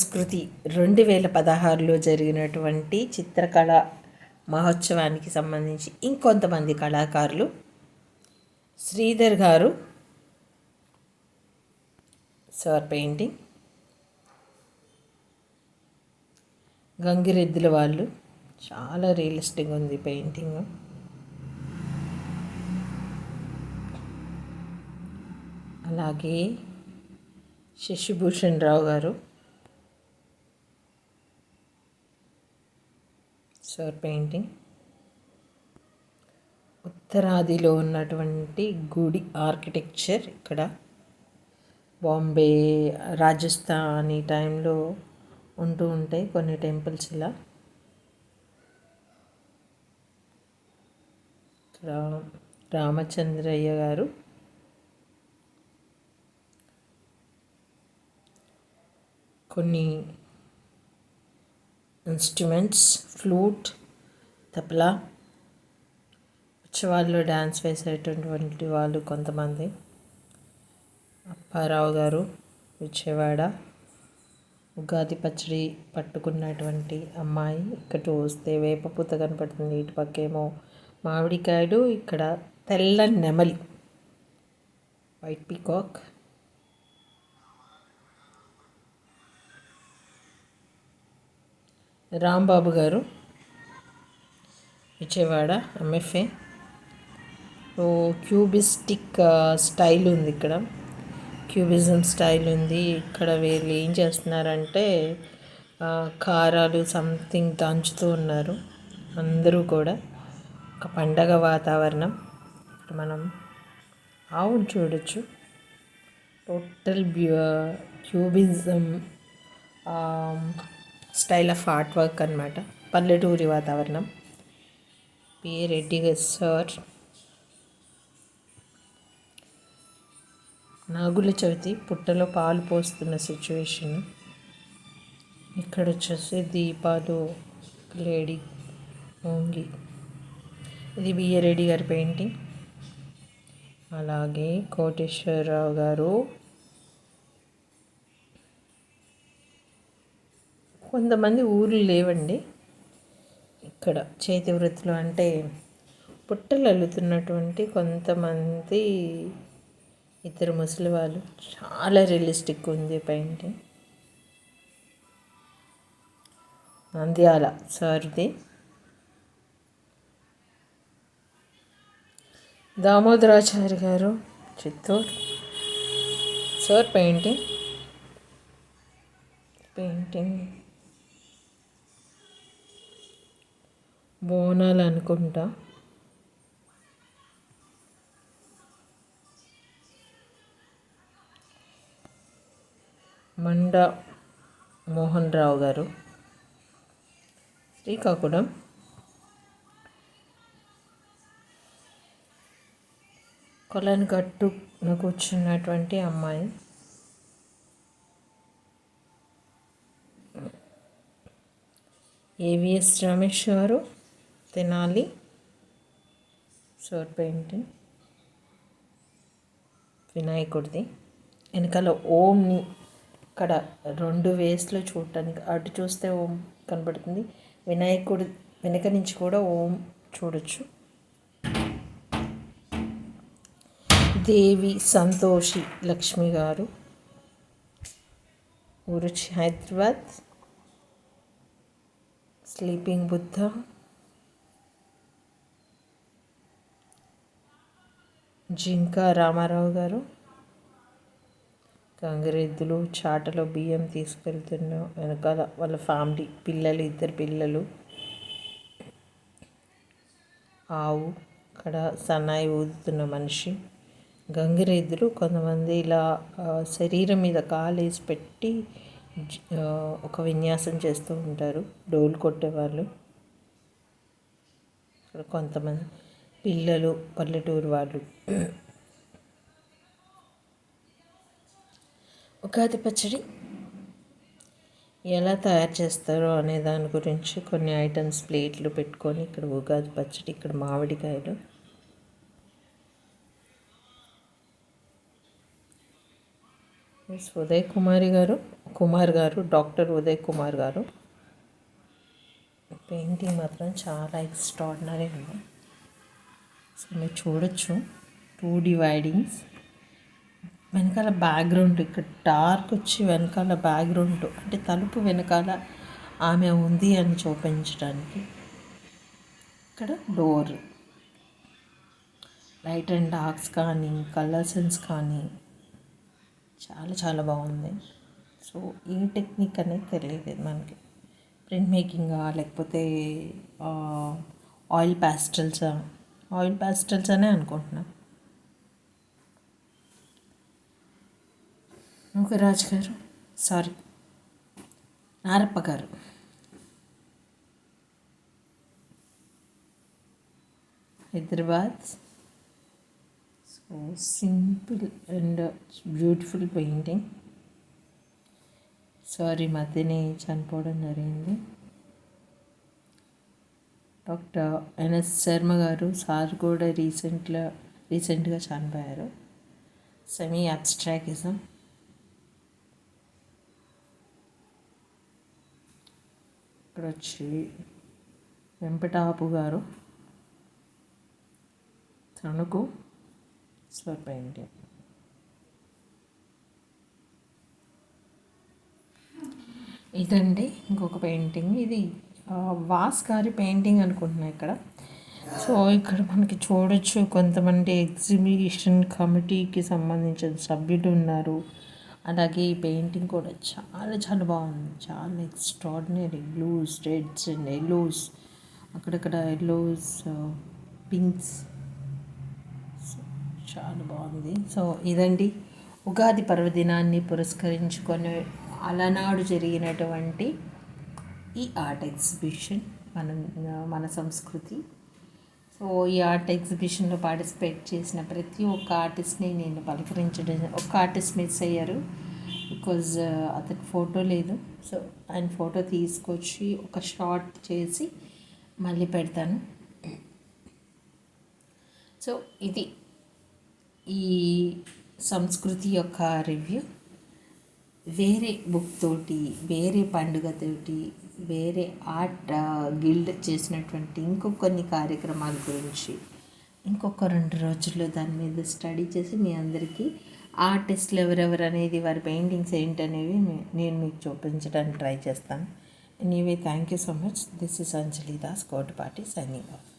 సంస్కృతి రెండు వేల పదహారులో జరిగినటువంటి చిత్రకళ మహోత్సవానికి సంబంధించి ఇంకొంతమంది కళాకారులు. శ్రీధర్ గారు సార్ పెయింటింగ్. గంగిరెద్దుల వాళ్ళు చాలా రియలిస్టిక్ ఉంది పెయింటింగ్. అలాగే శశిభూషణ్ రావు గారు సార్ పెయింటింగ్. ఉత్తరాదిలో ఉన్నటువంటి గుడి ఆర్కిటెక్చర్ ఇక్కడ. బాంబే రాజస్థాన్ ఈ టైంలో ఉంటూ ఉంటాయి కొన్ని టెంపుల్స్ ఇలా. ఇక్కడ రామచంద్రయ్య గారు. కొన్ని ఇన్స్ట్రుమెంట్స్ ఫ్లూట్ తబలా. ఉత్సవాల్లో డ్యాన్స్ వేసేటటువంటి వాళ్ళు కొంతమంది. అప్పారావు గారు విజయవాడ. ఉగాది పచ్చడి పట్టుకున్నటువంటి అమ్మాయి ఇక్కడ వస్తే వేపపూత కనపడుతుంది. ఇటు పక్కేమో మామిడికాయలు ఇక్కడ తెల్ల నెమలి. White peacock. రాంబాబు గారు విజయవాడ ఎంఎఫ్ఏ ఓ క్యూబిస్టిక్ స్టైల్ ఉంది ఇక్కడ. క్యూబిజం స్టైల్ ఉంది. ఇక్కడ వీళ్ళు ఏం చేస్తున్నారంటే కారాలు సంథింగ్ దంచుతూ ఉన్నారు. అందరూ కూడా ఒక పండగ వాతావరణం. మనం ఆవును చూడొచ్చు. Total బ్యూ cubism style of art work అనమాట పల్లెటూరి వాతావరణం. పి. రెడ్డి సార్. నాగుల చవితి పుట్టలో పాలు పోస్తున్న సిచ్యువేషన్ ఇక్కడ వచ్చేసి దీపాలు లేడీ ఓంగి. ఇది బిఏ రెడ్డి గారి పెయింటింగ్. అలాగే కోటేశ్వరరావు గారు. కొంతమంది ఊర్లు లేవండి. ఇక్కడ చేతి వృత్తులు అంటే పుట్టలు అల్లుతున్నటువంటి కొంతమంది ఇద్దరు ముసలి వాళ్ళు. చాలా రియలిస్టిక్ ఉంది పెయింటింగ్ నంద్యాల సార్ది. దామోదరాచారి గారు Chittoor. Sir painting painting Bonalu అనుకుంటా మండ మోహన్ రావు గారు. శ్రీకాకుళం. కొలను గట్టున కూర్చున్నటువంటి అమ్మాయి. ఏవిఎస్ రమేష్ గారు తినాలి. సోర్ పెయింటింగ్ వినాయకుడిది. వెనకాల ఓంని ఇక్కడ రెండు వేస్లో చూడటానికి అటు చూస్తే ఓం కనబడుతుంది. వినాయకుడి వెనక నుంచి కూడా ఓం చూడొచ్చు. దేవి సంతోషి లక్ష్మి గారు. ఊరుచి హైదరాబాద్. స్లీపింగ్ బుద్ధ. జింకా రామారావు గారు. గంగిరెద్దులు చాటలో బియ్యం తీసుకెళ్తున్న వెనకాల వాళ్ళ ఫ్యామిలీ పిల్లలు ఇద్దరు పిల్లలు. ఆవు ఇక్కడ సన్నాయి ఊదుతున్న మనిషి. గంగిరెద్దులు కొంతమంది ఇలా శరీరం మీద కాలేసి పెట్టి ఒక విన్యాసం చేస్తూ ఉంటారు. డోలు కొట్టేవాళ్ళు. ఇక్కడ కొంతమంది పిల్లలు పల్లెటూరు వాళ్ళు. ఉగాది పచ్చడి ఎలా తయారు చేస్తారో అనే దాని గురించి కొన్ని ఐటమ్స్ ప్లేట్లు పెట్టుకొని ఇక్కడ ఉగాది పచ్చడి ఇక్కడ మామిడికాయలు. ఉదయ్ కుమారి గారు కుమార్ గారు డాక్టర్ ఉదయ్ కుమార్ గారు. పెయింటింగ్ మాత్రం చాలా ఎక్స్ట్రాడినరీ ఉంది. సో మీరు చూడొచ్చు. టూ డివైడింగ్స్ వెనకాల బ్యాక్గ్రౌండ్ ఇక్కడ డార్క్ వచ్చి వెనకాల బ్యాక్గ్రౌండ్ అంటే తలుపు వెనకాల ఆమె ఉంది అని చూపించడానికి. ఇక్కడ డోర్. లైట్ అండ్ డార్క్స్ కానీ కలర్ సెన్స్ కానీ చాలా చాలా బాగుంది. సో ఈ టెక్నిక్ అనేది తెలియలేదు మనకి. ప్రింట్ మేకింగా లేకపోతే ఆయిల్ ప్యాస్టల్సా? ఆయిల్ ప్యాస్టల్స్ అనే ఓకే రాజ్ గారు. సారీ. నారప్ప గారు. Hyderabad. So simple and beautiful painting. Sorry మధ్యనే చనిపోవడం జరిగింది. డాక్టర్ ఎన్ఎస్ శర్మ గారు సార్ కూడా రీసెంట్గా రీసెంట్గా చనిపోయారు. సెమీ అబ్స్ట్రాకిజం ఇక్కడ వచ్చి వెంపటాపు గారు తణుకు స్వర్ పెయింటింగ్ ఇదండి ఇంకొక పెయింటింగ్. ఇది వాస్ గారి పెయింటింగ్ అనుకుంటున్నా ఇక్కడ. సో ఇక్కడ మనకి చూడొచ్చు కొంతమంది ఎగ్జిబిషన్ కమిటీకి సంబంధించిన సభ్యులు ఉన్నారు. అలాగే ఈ పెయింటింగ్ కూడా చాలా చాలా బాగుంది. చాలా extraordinary blues reds and yellows అక్కడక్కడ ఎల్లోస్ పింక్స్ చాలా బాగుంది. సో ఇదండి ఉగాది పర్వదినాన్ని పురస్కరించుకొని అలనాడు జరిగినటువంటి ఈ ఆర్ట్ ఎగ్జిబిషన్ మనం మన సంస్కృతి. సో ఈ ఆర్ట్ ఎగ్జిబిషన్లో పార్టిసిపేట్ చేసిన ప్రతి ఒక్క ఆర్టిస్ట్ని నేను పలకరించడం ఒక్క ఆర్టిస్ట్ మిస్ అయ్యారు. బికాజ్ uh, అతని ఫోటో లేదు. సో ఆయన ఫోటో తీసుకొచ్చి ఒక షార్ట్ చేసి మళ్ళీ పెడతాను. సో ఇది ఈ సంస్కృతి యొక్క రివ్యూ. వేరే బుక్ తోటి వేరే పండుగతోటి వేరే ఆర్ట్ గిల్డ్ చేసినటువంటి ఇంకొక కొన్ని కార్యక్రమాల గురించి ఇంకొక రెండు రోజుల్లో దాని మీద స్టడీ చేసి మీ అందరికీ ఆర్టిస్టులు ఎవరెవరు అనేది వారి పెయింటింగ్స్ ఏంటనేవి నేను మీకు చూపించడానికి ట్రై చేస్తాను. Anyway thank you so much. This is Anjali Das Kotipati signing off.